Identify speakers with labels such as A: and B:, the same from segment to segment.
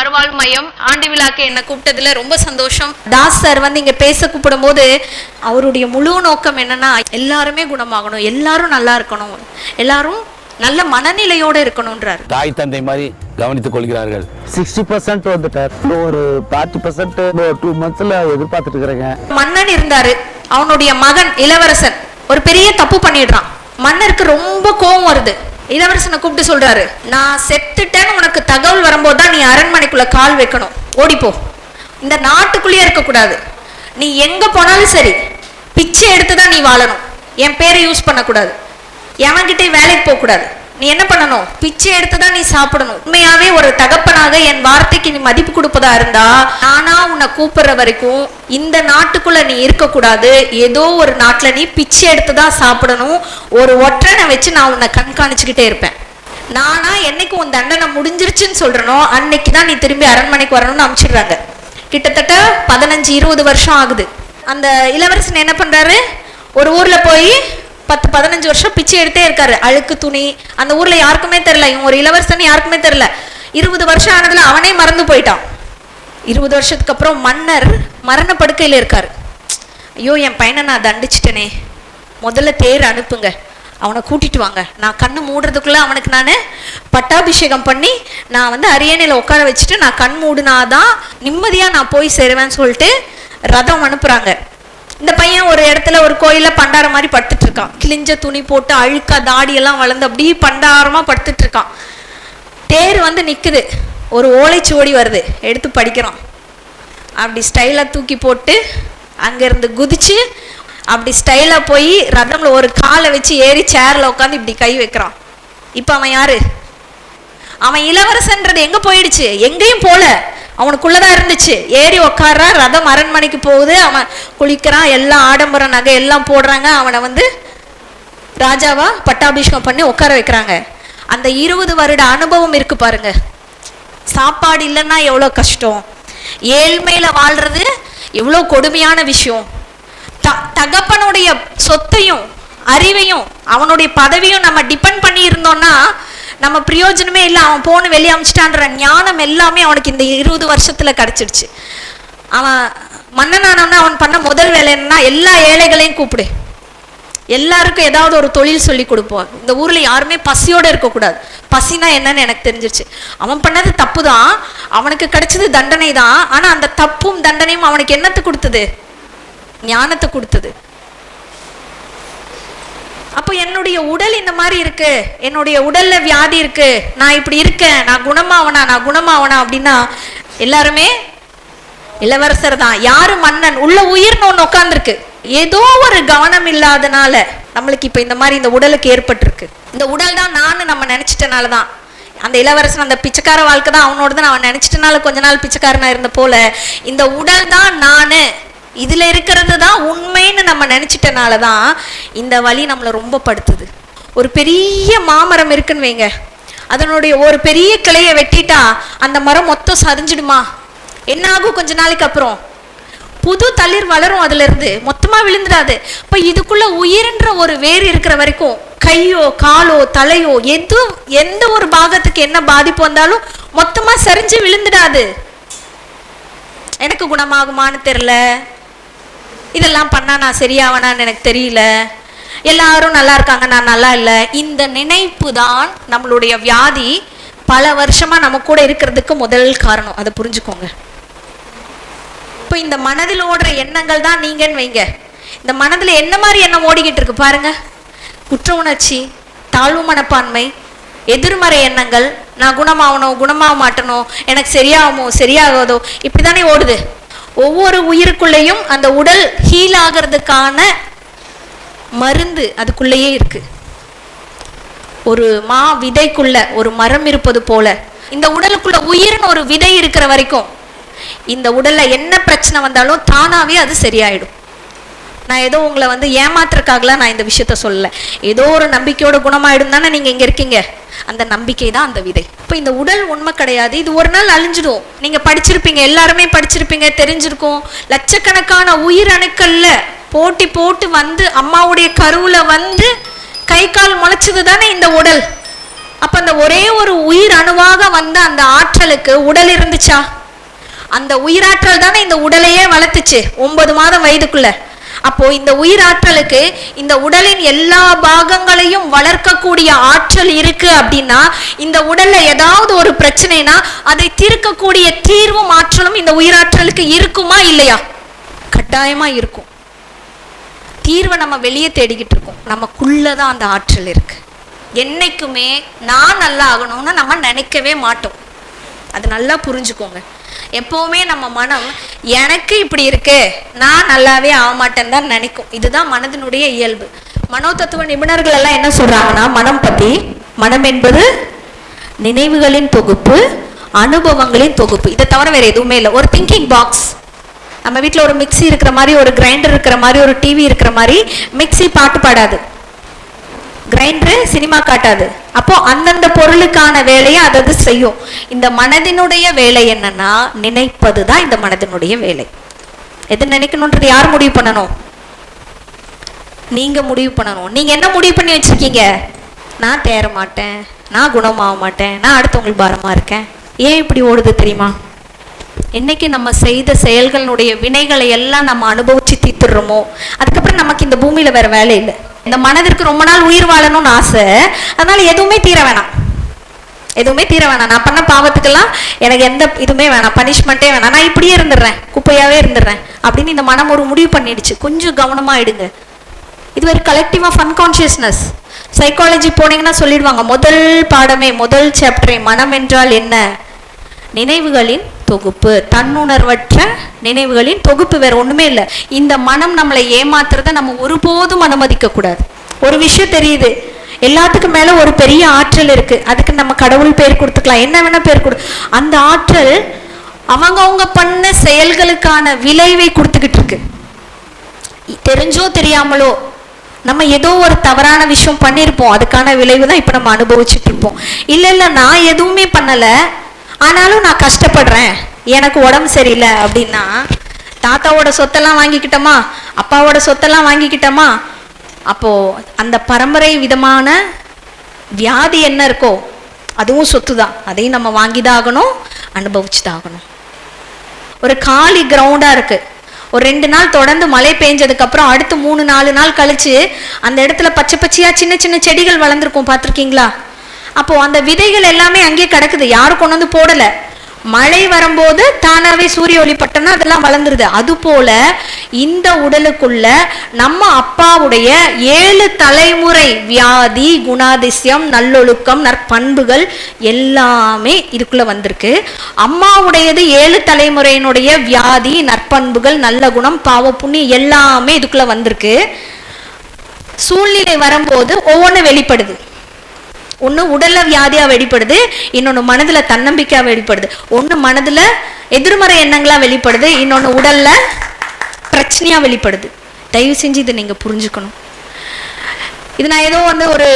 A: மறுவாழ் மையம் ஆண்டு விழாக்கு என்ன கூப்பிட்டதுல ரொம்ப சந்தோஷம். தாஸ் சார் வந்து இங்க பேச கூப்பிடும் போது அவருடைய முழு நோக்கம் என்னன்னா எல்லாருமே குணமாகணும் எல்லாரும் நல்லா இருக்கணும் எல்லாரும் நல்ல மனநிலையோட இருக்கணும்ன்றாரு.
B: தாய் தந்தை மாதிரி கவனித்துக் கொள்கிறார்கள்.
C: சிக்ஸ்டி பர்சன்ட் வந்துட்டார். ஒரு ஃபார்ட்டி பர்சன்ட் டூ மந்த்ஸ்ல எதிர்பார்த்துட்டு இருக்கிறேங்க.
A: மன்னன் இருந்தாரு. அவனுடைய மகன் இளவரசன் ஒரு பெரிய தப்பு பண்ணிடுறான். மன்னருக்கு ரொம்ப கோவம் வருது. இளவரசனை கூப்பிட்டு சொல்றாரு நான் செத்துட்டேன்னு உனக்கு தகவல் வரும்போது தான் நீ அரண்மனைக்குள்ள கால் வைக்கணும். ஓடிப்போ இந்த நாட்டுக்குள்ளேயே இருக்கக்கூடாது. நீ எங்க போனாலும் சரி பிச்சை எடுத்து தான் நீ வாழணும். என் பேரை யூஸ் பண்ணக்கூடாது. எவன்கிட்டயும் வேலைக்கு போகக்கூடாது. நீ என்ன பண்ணணும்? பிச்சை எடுத்து தான் நீ சாப்பிடணும். உண்மையாவே ஒரு தகப்பனாக என் வார்த்தைக்கு நீ மதிப்பு கொடுப்பதா இருந்தா நானா உன்னை கூப்பிடுற வரைக்கும் இந்த நாட்டுக்குள்ள நீ இருக்கக்கூடாது. ஏதோ ஒரு நாட்டுல நீ பிச்சை எடுத்து தான் சாப்பிடணும். ஒரு ஒற்றனை வச்சு நான் உன்னை கண்காணிச்சுக்கிட்டே இருப்பேன். நானா என்னைக்கு உன் தண்டனை முடிஞ்சிருச்சுன்னு சொல்றனோ அன்னைக்கு தான் நீ திரும்பி அரண்மனைக்கு வரணும்னு அனுப்பிச்சிடுறாங்க. கிட்டத்தட்ட பதினஞ்சு இருபது வருஷம் ஆகுது. அந்த இளவரசன் என்ன பண்றாரு? ஒரு ஊர்ல போய் பத்து பதினஞ்சு வருஷம் பிச்சை எடுத்தே இருக்காரு. அழுக்கு துணி அந்த ஊர்ல யாருக்குமே தெரியல. இவன் ஒரு இளவரசன் யாருக்குமே தெரியல. இருபது வருஷம் ஆனதுல அவனே மறந்து போயிட்டான். இருபது வருஷத்துக்கு அப்புறம் மன்னர் மரண படுக்கையில் இருக்காரு. ஐயோ என் பையனை நான் தண்டிச்சிட்டனே. முதல்ல தேர் அனுப்புங்க. அவனை கூட்டிட்டு வாங்க. நான் கண்ணு மூடுறதுக்குள்ள அவனுக்கு நான் பட்டாபிஷேகம் பண்ணி நான் வந்து அரியணையில் உட்கார வச்சுட்டு நான் கண் மூடுனாதான் நிம்மதியாக நான் போய் சேருவேன்னு சொல்லிட்டு ரதம் அனுப்புறாங்க. இந்த பையன் ஒரு இடத்துல ஒரு கோயிலில் பண்டார மாதிரி படுத்துட்டு இருக்கான் கிழிஞ்ச துணி போட்டு அழுக்கா தாடியெல்லாம் வளர்ந்து அப்படியே பண்டாரமாக படுத்துட்டு இருக்கான் தேர் வந்து நிற்குது ஒரு ஓலைச்சுவடி வருது. எடுத்து படிக்கிறான். அப்படி ஸ்டைலாக தூக்கி போட்டு அங்கேருந்து குதிச்சு அப்படி ஸ்டைலாக போய் ரதமில் ஒரு காலை வச்சு ஏறி சேரில் உட்காந்து இப்படி கை வைக்கிறான். இப்போ அவன் யாரு? அவன் இளவரசன்றது எங்கே போயிடுச்சு? எங்கேயும் போல. அவனுக்குள்ளதான் இருந்துச்சு. ஏறி உக்காடுறா ரதம் அரண்மனைக்கு போகுது. அவன் குளிக்கிறான் எல்லாம் ஆடம்பர நகை எல்லாம் போடுறாங்க. அவனை வந்து ராஜாவா பட்டாபிஷேகம் பண்ணி உட்கார வைக்கிறாங்க. அந்த இருபது வருட அனுபவம் இருக்கு பாருங்க. சாப்பாடு இல்லைன்னா எவ்வளோ கஷ்டம். ஏழ்மையில வாழ்றது எவ்வளோ கொடுமையான விஷயம். த தகப்பனுடைய சொத்தையும் அறிவையும் அவனுடைய பதவியும் நம்ம டிபெண்ட் பண்ணி இருந்தோம்னா நம்ம பிரயோஜனமே இல்லை அவன் போன வெளியே அமிச்சிட்டான்ற ஞானம் எல்லாமே அவனுக்கு இந்த இருபது வருஷத்துல கிடைச்சிடுச்சு. அவன் மன்னனானவனா அவன் பண்ண முதல் வேலை என்னன்னா எல்லா ஏழைகளையும் கூப்பிடு. எல்லாருக்கும் ஏதாவது ஒரு தொழில் சொல்லி கொடுப்போம் இந்த ஊர்ல யாருமே பசியோட இருக்கக்கூடாது. பசினா என்னன்னு எனக்கு தெரிஞ்சிருச்சு. அவன் பண்ணது தப்பு தான் அவனுக்கு கிடைச்சது தண்டனை தான் ஆனா அந்த தப்பும் தண்டனையும் அவனுக்கு என்னத்தை கொடுத்தது? ஞானத்தை கொடுத்தது. அப்போ என்னுடைய உடல் இந்த மாதிரி இருக்கு. என்னுடைய உடல்ல வியாதி இருக்கு. நான் இப்படி இருக்கேன். நான் குணமாவனா? நான் குணமாவனா? அப்படின்னா எல்லாருமே இளவரசர் தான். யாரு மன்னன்? உள்ள உயிர்னு ஒன்று உட்காந்துருக்கு ஏதோ ஒரு கவனம் இல்லாதனால நம்மளுக்கு இப்போ இந்த மாதிரி இந்த உடலுக்கு ஏற்பட்டிருக்கு. இந்த உடல் தான் நான் நம்ம நினைச்சிட்டனால தான். அந்த இளவரசன் அந்த பிச்சைக்கார வாழ்க்கை தான் அவனோட தான் அவன் நினைச்சிட்டனால கொஞ்ச நாள் பிச்சைக்காரனா இருந்த போல. இந்த உடல் தான் நானு. இதில் இருக்கிறது தான் உண்மைன்னு நம்ம நினச்சிட்டனால தான் இந்த வலி நம்மளை ரொம்ப படுத்துது. ஒரு பெரிய மாமரம் இருக்குன்னு வைங்க. அதனுடைய ஒரு பெரிய கிளையை வெட்டிட்டா அந்த மரம் மொத்தம் சரிஞ்சிடுமா? என்ன ஆகும் கொஞ்ச நாளைக்கு அப்புறம்? புது தளிர் வளரும் அதுலேருந்து. மொத்தமாக விழுந்துடாது. இப்போ இதுக்குள்ளே உயிர்ன்ற ஒரு வேர் இருக்கிற வரைக்கும் கையோ காலோ தலையோ எது எந்த ஒரு பாகத்துக்கு என்ன பாதிப்பு வந்தாலும் மொத்தமாக சரிஞ்சு விழுந்துடாது. எனக்கு குணமாகுமான்னு தெரியல. இதெல்லாம் பண்ணா நான் சரியாவனான்னு எனக்கு தெரியல. எல்லாரும் நல்லா இருக்காங்க நான் நல்லா இல்லை. இந்த நினைப்பு தான் நம்மளுடைய வியாதி பல வருஷமாக நம்ம கூட இருக்கிறதுக்கு முதல் காரணம். அதை புரிஞ்சுக்கோங்க. இப்போ இந்த மனதில் ஓடுற எண்ணங்கள் தான் நீங்கன்னு வைங்க. இந்த மனதில் என்ன மாதிரி எண்ணம் ஓடிக்கிட்டு இருக்கு பாருங்க. குற்ற உணர்ச்சி தாழ்வு மனப்பான்மை எதிர்மறை எண்ணங்கள். நான் குணமாகணும் குணமாக மாட்டணும் எனக்கு சரியாகுமோ சரியாகாதோ இப்படி தானே ஓடுது. ஒவ்வொரு உயிருக்குள்ளேயும் அந்த உடல் ஹீல் ஆகிறதுக்கான மருந்து அதுக்குள்ளேயே இருக்கு. ஒரு மா விதைக்குள்ள ஒரு மரம் இருப்பது போல இந்த உடலுக்குள்ள உயிர்னு ஒரு விதை இருக்கிற வரைக்கும் இந்த உடல்ல என்ன பிரச்சனை வந்தாலும் தானாவே அது சரியாயிடும். நான் ஏதோ உங்களை வந்து ஏமாத்துறதுக்காகலாம் நான் இந்த விஷயத்த சொல்லல. ஏதோ ஒரு நம்பிக்கையோட குணமாயிடும் தானே நீங்க இங்க இருக்கீங்க. அந்த நம்பிக்கை தான் அந்த விதை. இப்போ இந்த உடல் உண்மை கிடையாது. இது ஒரு நாள் அழிஞ்சிடும். நீங்க படிச்சிருப்பீங்க எல்லாருமே படிச்சிருப்பீங்க தெரிஞ்சிருக்கும். லட்சக்கணக்கான உயிரணுக்கள்ல போட்டி போட்டு வந்து அம்மாவுடைய கருவுல வந்து கை கால் முளைச்சது தானே இந்த உடல். அப்ப அந்த ஒரே ஒரு உயிர் அணுவாக வந்த அந்த ஆற்றலுக்கு உடல் இருந்துச்சா? அந்த உயிராற்றல் தானே இந்த உடலையே வளர்த்துச்சு. ஒன்பது மாதம் வயதுக்குள்ள. அப்போ இந்த உயிராற்றலுக்கு இந்த உடலின் எல்லா பாகங்களையும் வளர்க்கக்கூடிய ஆற்றல் இருக்கு அப்படின்னா இந்த உடல்ல ஏதாவது ஒரு பிரச்சனைனா அதை தீர்க்கக்கூடிய தீர்வும் ஆற்றலும் இந்த உயிராற்றலுக்கு இருக்குமா இல்லையா? கட்டாயமா இருக்கும். தீர்வை நம்ம வெளியே தேடிக்கிட்டு இருக்கோம். நமக்குள்ளதான் அந்த ஆற்றல் இருக்கு. என்னைக்குமே நான் நல்லா ஆகணும்னு நம்ம நினைக்கவே மாட்டோம். அது நல்லா புரிஞ்சுக்கோங்க. எப்போவுமே நம்ம மனம் எனக்கு இப்படி இருக்கு நான் நல்லாவே ஆக மாட்டேன்னு தான் நினைக்கும். இதுதான் மனதினுடைய இயல்பு. மனோதத்துவ நிபுணர்கள் எல்லாம் என்ன சொல்றாங்கன்னா மனம் பத்தி மனம் என்பது நினைவுகளின் தொகுப்பு அனுபவங்களின் தொகுப்பு. இதை தவிர வேற எதுவுமே இல்லை. ஒரு திங்கிங் பாக்ஸ் நம்ம வீட்டில் ஒரு மிக்ஸி இருக்கிற மாதிரி ஒரு கிரைண்டர் இருக்கிற மாதிரி ஒரு டிவி இருக்கிற மாதிரி மிக்ஸி பாட்டு பாடாது. கிரைண்டரு சினிமா காட்டாது. அப்போ அந்தந்த பொருளுக்கான வேலையை அதது செய்யும். இந்த மனதினுடைய வேலை என்னன்னா நினைப்பது தான் இந்த மனதினுடைய வேலை. எது நினைக்கணுன்றது யார் முடிவு பண்ணணும்? நீங்க முடிவு பண்ணணும். நீங்க என்ன முடிவு பண்ணி வச்சிருக்கீங்க? நான் தேர மாட்டேன். நான் குணமாக மாட்டேன். நான் அடுத்தவங்களுக்கு பாரமா இருக்கேன். ஏன் இப்படி ஓடுது தெரியுமா? என்னைக்கு நம்ம செய்த செயல்களுடைய வினைகளை எல்லாம் நம்ம அனுபவிச்சு தீர்த்துடுறோமோ அதுக்கப்புறம் நமக்கு இந்த பூமியில வேற வேலை இல்லை. இந்த மனதிற்கு ரொம்ப நாள் உயிர் வாழணும்னு ஆசை. அதனால எதுவுமே தீர வேணாம். எதுவுமே தீர வேணாம். நான் பண்ண பாவத்துக்கெல்லாம் எனக்கு எந்த இதுவுமே வேணாம். பனிஷ்மெண்ட்டே வேணாம். நான் இப்படியே இருந்துடுறேன். குப்பையாவே இருந்துடுறேன். அப்படின்னு இந்த மனம் ஒரு முடிவு பண்ணிடுச்சு. கொஞ்சம் கவனமா எடுங்க. இது ஒரு கலெக்டிவ் ஆஃப் அன்கான்ஷியஸ்னஸ் சைக்காலஜி போனீங்கன்னா சொல்லிடுவாங்க முதல் பாடமே முதல் சாப்டரே மனம் என்றால் என்ன? நினைவுகளின் தொகுப்பு. தன்னுணர்வற்ற நினைவுகளின் தொகுப்பு வேற ஒண்ணுமே இல்லை. இந்த மனம் நம்மளை ஏமாத்துறத நம்ம ஒருபோதும் அனுமதிக்க கூடாது ஒரு விஷயம் தெரியுது. எல்லாத்துக்கும் மேல ஒரு பெரிய ஆற்றல் இருக்கு. அதுக்கு நம்ம கடவுள் பேர் கொடுத்துக்கலாம். என்ன வேணா பேர் கொடு. அந்த ஆற்றல் அவங்கவங்க பண்ண செயல்களுக்கான விளைவை கொடுத்துக்கிட்டு இருக்கு. தெரிஞ்சோ தெரியாமலோ நம்ம ஏதோ ஒரு தவறான விஷயம் பண்ணியிருப்போம் அதுக்கான விளைவு தான் இப்போ நம்ம அனுபவிச்சுட்டு இருப்போம். இல்லை இல்லை நான் எதுவுமே பண்ணலை. ஆனாலும் நான் கஷ்டப்படுறேன். எனக்கு உடம்பு சரியில்லை அப்படின்னா தாத்தாவோட சொத்தெல்லாம் வாங்கிக்கிட்டோமா? அப்பாவோட சொத்தெல்லாம் வாங்கிக்கிட்டோமா? அப்போ அந்த பரம்பரை விதமான வியாதி என்ன இருக்கோ அதுவும் சொத்து தான் அதையும் நம்ம வாங்கி தான் ஆகணும் அனுபவிச்சு தான் ஆகணும் ஒரு காலி கிரவுண்டா இருக்கு. ஒரு ரெண்டு நாள் தொடர்ந்து மழை பெஞ்சதுக்கு அப்புறம் அடுத்து மூணு நாலு நாள் கழிச்சு அந்த இடத்துல பச்சை பச்சையா சின்ன சின்ன செடிகள் வளர்ந்துருக்கும். பார்த்துருக்கீங்களா? அப்போ அந்த விதைகள் எல்லாமே அங்கேயே கிடக்குது. யாரும் கொண்டு வந்து போடல. மழை வரும்போது தானாவே சூரிய ஒளி பட்டோம்னா அதெல்லாம் வளர்ந்துருது. அது போல இந்த உடலுக்குள்ள நம்ம அப்பாவுடைய ஏழு தலைமுறை வியாதி குணாதிசயம் நல்லொழுக்கம் நற்பண்புகள் எல்லாமே இதுக்குள்ள வந்திருக்கு. அம்மாவுடையது ஏழு தலைமுறையினுடைய வியாதி நற்பண்புகள் நல்ல குணம் பாவ புண்ணியம் எல்லாமே இதுக்குள்ள வந்திருக்கு. சூழ்நிலை வரும்போது ஒவ்வொன்று வெளிப்படுது. ஒன்று உடலில் வியாதியாக வெளிப்படுது இன்னொன்று மனதில் தன்னம்பிக்கையாக வெளிப்படுது. ஒன்று மனதில் எதிர்மறை எண்ணங்களாக வெளிப்படுது இன்னொன்று உடலில் பிரச்சனையாக வெளிப்படுது. தயவு செஞ்சு இதை நீங்கள் புரிஞ்சுக்கணும். இது நான் ஏதோ வந்து ஒரு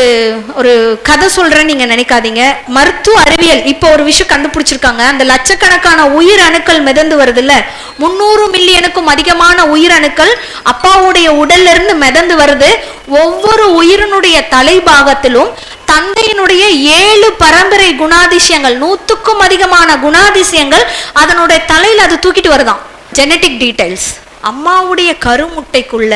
A: ஒரு கதை சொல்கிறேன்னு நீங்கள் நினைக்காதீங்க. மருத்துவ அறிவியல் இப்போ ஒரு விஷயம் கண்டுபிடிச்சிருக்காங்க. அந்த லட்சக்கணக்கான உயிர் அணுக்கள் மிதந்து வருது இல்லை முந்நூறு மில்லியனுக்கும் அதிகமான உயிர் அணுக்கள் அப்பாவுடைய உடல்லிருந்து மிதந்து வருது. ஒவ்வொரு உயிரினுடைய தலைபாகத்திலும் தந்தையினுடைய ஏழு பரம்பரை குணாதிசயங்கள் நூத்துக்கும் அதிகமான குணாதிசயங்கள் அதனுடைய தலையில் அது தூக்கிட்டு வருதான். ஜெனட்டிக் டீடைல்ஸ் அம்மாவுடைய கருமுட்டைக்குள்ள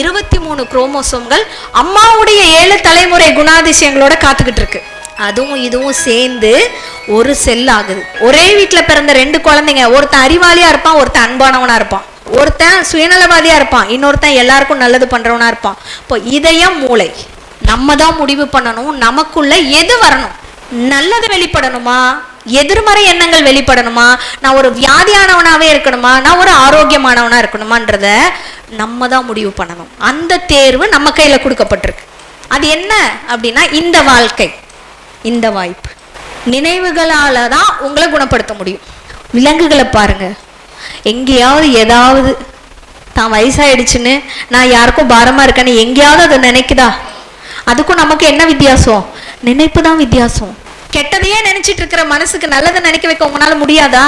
A: இருபத்தி மூணு குரோமோசோம்கள் அம்மாவுடைய ஏழு தலைமுறை குணாதிசயங்களோட காத்துக்கிட்டு இருக்கு. அதுவும் இதுவும் சேர்ந்து ஒரு செல் ஆகுது. ஒரே வீட்டில் பிறந்த ரெண்டு குழந்தைங்க ஒருத்தன் அறிவாளியா இருப்பான் ஒருத்தன் அன்பானவனா இருப்பான். ஒருத்தன் சுயநலவாதியா இருப்பான் இன்னொருத்தன் எல்லாருக்கும் நல்லது பண்றவனா இருப்பான். இப்போ இதயம் மூளை. நம்ம தான் முடிவு பண்ணணும் நமக்குள்ள எது வரணும்? நல்லது வெளிப்படணுமா? எதிர்மறை எண்ணங்கள் வெளிப்படணுமா? நான் ஒரு வியாதியானவனாகவே இருக்கணுமா? நான் ஒரு ஆரோக்கியமானவனாக இருக்கணுமான்றத நம்ம தான் முடிவு பண்ணணும். அந்த தேர்வு நம்ம கையில் கொடுக்கப்பட்டிருக்கு. அது என்ன அப்படின்னா இந்த வாழ்க்கை இந்த வாய்ப்பு. நினைவுகளால் தான் உங்களை குணப்படுத்த முடியும். விலங்குகளை பாருங்க. எங்கேயாவது ஏதாவது தான் வயசாயிடுச்சுன்னு நான் யாருக்கும் பாரமாக இருக்கேன்னு எங்கேயாவது அதை நினைக்குதா? அதுக்கும் நமக்கு என்ன வித்தியாசம்? நினைப்பு தான் வித்தியாசம். கெட்டதையே நினைச்சிட்டு இருக்கிற மனசுக்கு நல்லதை நினைக்க வைக்க உங்களால முடியாதா?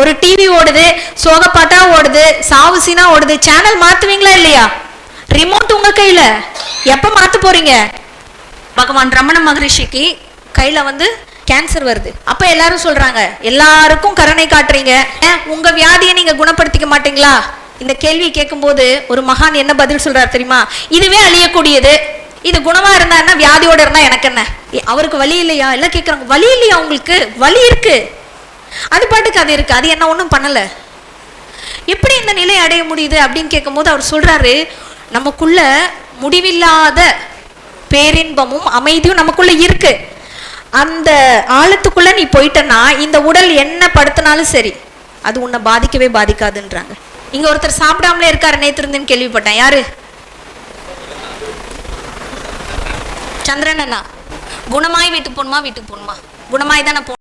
A: ஒரு டிவி ஓடுது சோகப்பாட்டா ஓடுது சாவு சீனா ஓடுது சேனல் மாத்துவீங்களா இல்லையா? ரிமோட் உங்க கையில. எப்ப மாத்த போறீங்க? பகவான் ரமண மகரிஷிக்கு கையில வந்து கேன்சர் வருது. அப்ப எல்லாரும் சொல்றாங்க எல்லாருக்கும் கருணை காட்டுறீங்க. ஏன் உங்க வியாதியை நீங்க குணப்படுத்திக்க மாட்டீங்களா? இந்த கேள்வி கேட்கும்போது ஒரு மகான் என்ன பதில் சொல்றாரு தெரியுமா? இதுவே அழியக்கூடியது. இது குணமா இருந்தா என்ன? வியாதியோட இருந்தா எனக்கு என்ன? அவருக்கு வலி இல்லையா? எல்லாம் கேட்குறாங்க வலி இல்லையா உங்களுக்கு? வலி இருக்கு. அது பாட்டுக்கு அது இருக்கு. அது என்ன ஒன்றும் பண்ணல. எப்படி இந்த நிலை அடைய முடியுது அப்படின்னு கேட்கும்போது அவர் சொல்றாரு நமக்குள்ள முடிவில்லாத பேரின்பமும் அமைதியும் நமக்குள்ள இருக்கு. அந்த ஆழத்துக்குள்ள நீ போயிட்டனா இந்த உடல் என்ன படுத்தினாலும் சரி அது உன்னை பாதிக்கவே பாதிக்காதுன்றாங்க. இங்க ஒருத்தர் சாப்பிடாமலே இருக்காரு நேத்திருந்துன்னு கேள்விப்பட்டேன். யாரு? சந்திரன் அண்ணா. குணமாய் வீட்டுக்கு போகணுமா? வீட்டுக்கு போகணுமா? குணமாய் தானே போகணும்.